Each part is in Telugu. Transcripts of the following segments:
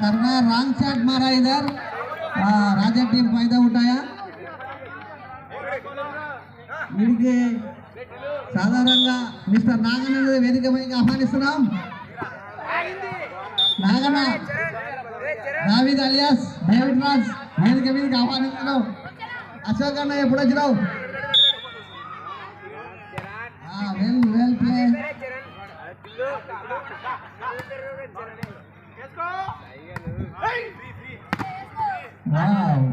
करना रॉन्ग शॉट मारा इधर आ, राजा टीम फायदा उठाया వీడికి సాధారణంగా మిస్టర్ నాగన్ అనేది వేదిక పైకి ఆహ్వానిస్తున్నాం నాగన్న దావిద్ అలియాస్ డేవిడ్ రాజ్ వేదిక మీదకి ఆహ్వానిస్తున్నాం అశోక్ అన్న ఎప్పుడు వచ్చినావు wow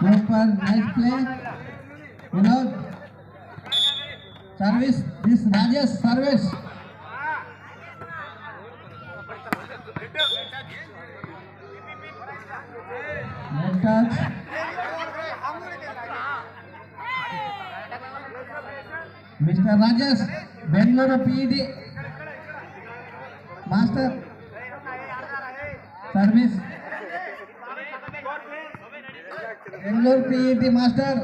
super nice play Vinod service this Rajesh service net touch mister Rajesh Bengaluru PED master. Service. Bengaluru PET master.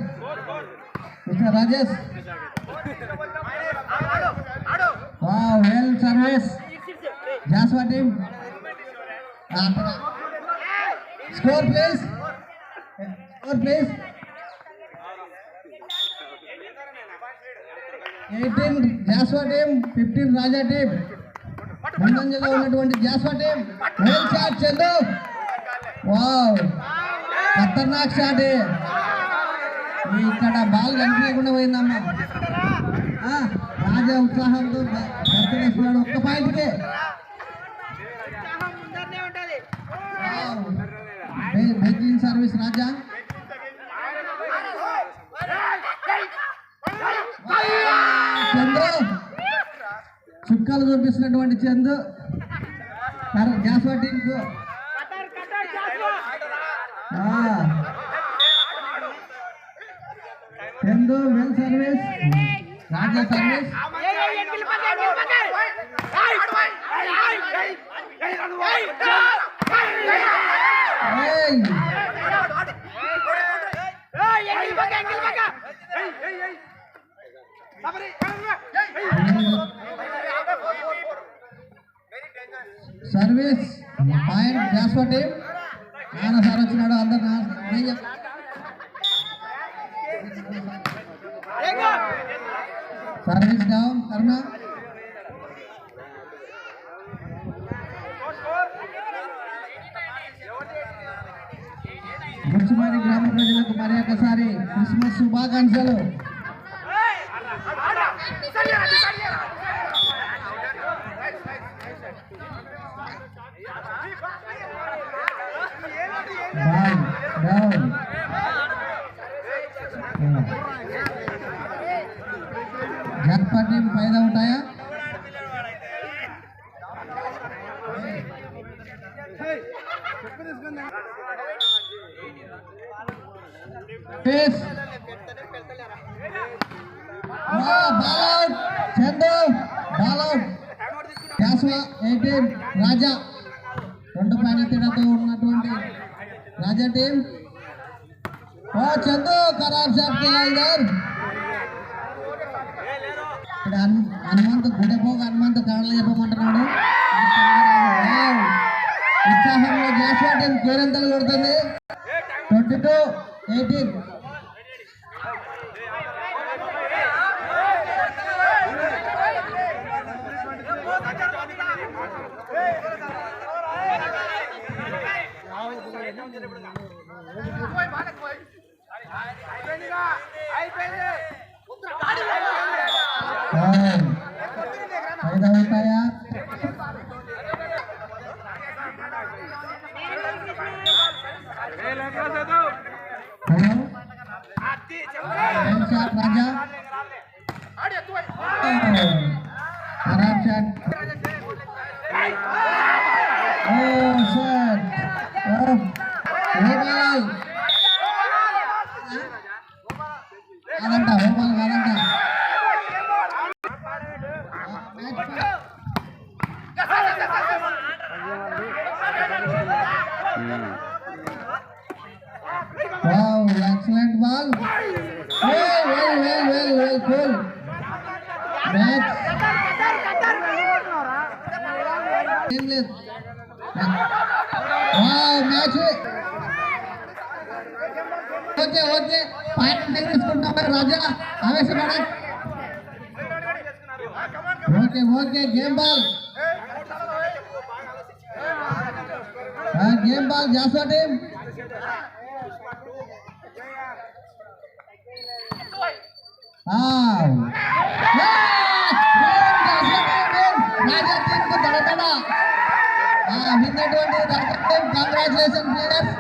Mister Rajesh. వా well service Jaswa team. Score please score please eighteen Jaswa team fifteen Raja team. ముందంజలో ఉన్నటువంటి Jaswa team well shot Chandu wow. ఖతర్నాక్ షాట్ ఇక్కడ బాల్ కనిపించకుండా పోయిందమ్మా. ఆ, రాజా ఉత్సాహంతో దర్శనేస్తున్నాడు ఒక్క పాయింట్కే బెగ్లింగ్ సర్వీస్ రాజా. చంద్రు చుక్కలు చూపిస్తున్నటువంటి Chandu gas putting Chandu well service Raja service ఏయ్! సర్వీస్ పాయింట్ జాస్వా టీం నాన్న సార్ వచ్చినాడు అందరు సర్వీస్ డౌన్ కరుణ. గుర్చుమారి గ్రామ ప్రజలకు మరి ఒకసారి క్రిస్మస్ శుభాకాంక్షలు బాల్ డౌన్ జన్పా టీం ఫైదా ఉంటాయా? చందు బాల్ అవుట్ క్యాస్వా ఎయిటీన్ రాజా. రెండు పైన తేడాతో ఉన్నటువంటి రాజా టీం. ఖరాబ్ షాట్ ఇద్దరు ఇక్కడ హను- హనుమంతు గుడెపోక హనుమంతు కళలు చెప్పమంటున్నాడు! ఉత్సాహంలో జాస్వా టీం కేరంతలు కొడుతుంది. Twenty two eighteen. ఫైదా ఉంటాయా హలో ఏం shot Raja Wow, excellent ball. Well, well, well, well, well, cool. Match. ఏం లేదు wow, match okay okay point తీసుకుంటాం మరి రాజా ఆవేశపడ okay okay game ball game ball Jaswa team Raja team కు దడదడ విన్నటువంటి కంగ్రాచులేషన్ ప్లేయర్స్